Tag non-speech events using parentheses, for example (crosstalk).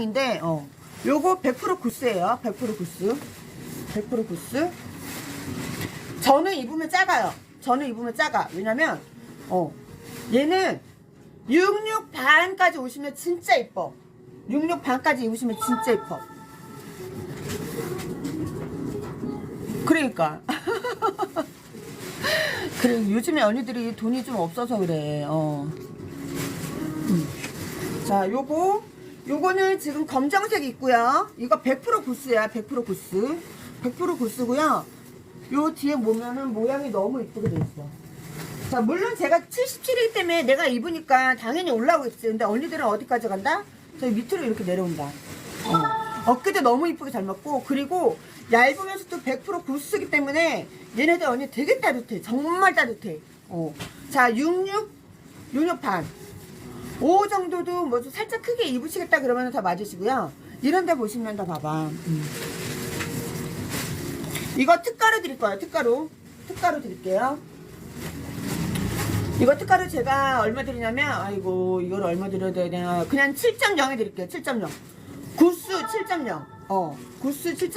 양인데 어. 요거 100% 구스예요. 100% 구스. 100% 구스. 저는 입으면 작아요. 저는 입으면 작아. 왜냐면 어. 얘는 66 반까지 오시면 진짜 이뻐. 66 반까지 입으시면 진짜 이뻐. 그러니까. (laughs) 그래 요즘에 언니들이 돈이 좀 없어서 그래. 어. 음. 자 요거 요거는 지금 검정색 있고요 이거 100% 구스야 100% 구스 100% 구스고요 요 뒤에 보면은 모양이 너무 이쁘게 돼 있어 자 물론 제가 77이기 때문에 내가 입으니까 당연히 올라오겠지 근데 언니들은 어디까지 간다? 저기 밑으로 이렇게 내려온다 어. 어깨도 너무 이쁘게 잘 맞고 그리고 얇으면서도 100% 구스기 때문에 얘네들 언니 되게 따뜻해 정말 따뜻해 어. 자 66, 66 반. 5 정도도 뭐좀 살짝 크게 입으시겠다 그러면 다 맞으시고요. 이런 데 보시면 다 봐봐. 음. 이거 특가로 드릴 거예요 특가로. 특가로 드릴게요. 이거 특가로 제가 얼마 드리냐면 아이고 이걸 얼마 드려야 되나 그냥 7.0에 드릴게요 7.0 구스 7.0 어 구스 7.0